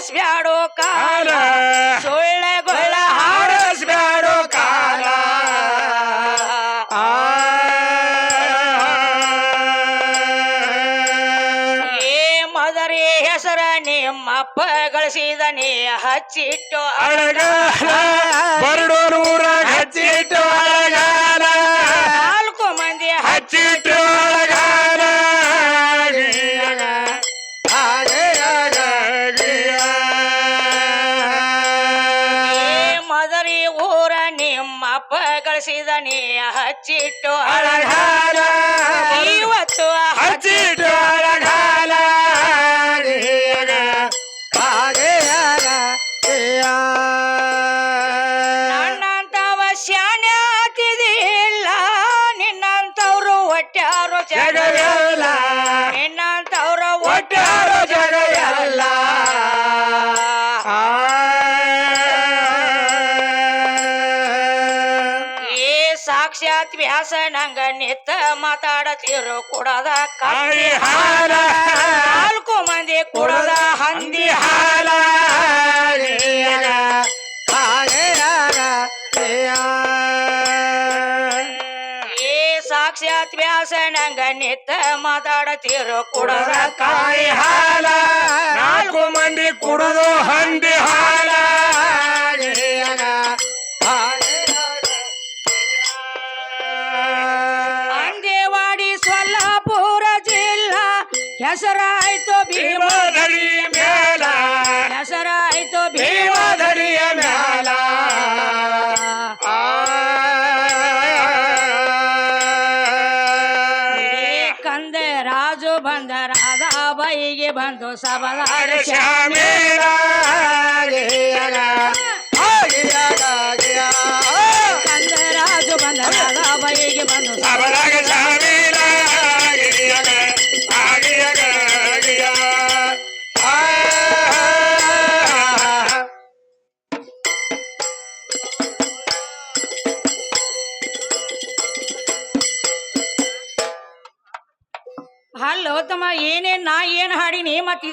ಹಾರಸ್ಬ್ಯಾಡೋ ಕಾಲ. ಸೊಳ್ಳೆಗೊಳ್ಳ ಹಾರಸ್ಬ್ಯಾಡೋ ಕಾಲ. ಏ ಮದರಿ ಹೆಸರ ನಿಮ್ಮ ಗಳಿಸಿದ ನೀ ಹಚ್ಚಿಟ್ಟು ಅಳಗ. ಊರ ಗಳಿಸಿದ ನೀ ಹಚ್ಚಿಟ್ಟು ಇವತ್ತು ಹಚ್ಚಿಟ್ಟು ಸಾಕ್ಷಾತ್ ವ್ಯಾಸ ನಂಗ ನಿತ್ತ ಮಾತಾಡತಿರು ಕೊಡದ ಕಾಯಿ ಹಾಲ. ನಾಲ್ಕು ಮಂದಿ ಕೊಡದ ಹಂದಿ ಹಾಲ. ಏ ಸಾಕ್ಷಾತ್ ವ್ಯಾಸ ನಂಗ ನಿತ್ತ ಮಾತಾಡತಿರು ಕುಡದ ಕಾಯಿ ಹಾಲ. ನಾಲ್ಕು ಮಂದಿ ಕುಡಿದು ಹಂದಿ ಹಾಲ. ಹೆಸರಾಯ್ತು ಭೀಮಧರಿಯ ಮೇಲ ಹೆಸರಾಯ್ತು ಭೀಮಧರಿಯ ಮೇಲ ಕಂದೆ ರಾಜು ಬಂದ ರಾಧಾ ಬೈಗೆ ಬಂದು ಸಬಲಾಗ ಶ್ಯಾಮೆ ಗಿಯಗ, ಆಗಿಯಾಗ ಕಂದೆ ರಾಜು ಬಂದ ರಾಧಾ ಬೈಗೆ ಬಂದು ಅವರಾಗ ಶ್ಯಾಮೇಲ ಹಲೋ ತಮ್ಮ ಏನೇನು ನಾ ಏನು ಹಾಡಿನಿ ಮತ್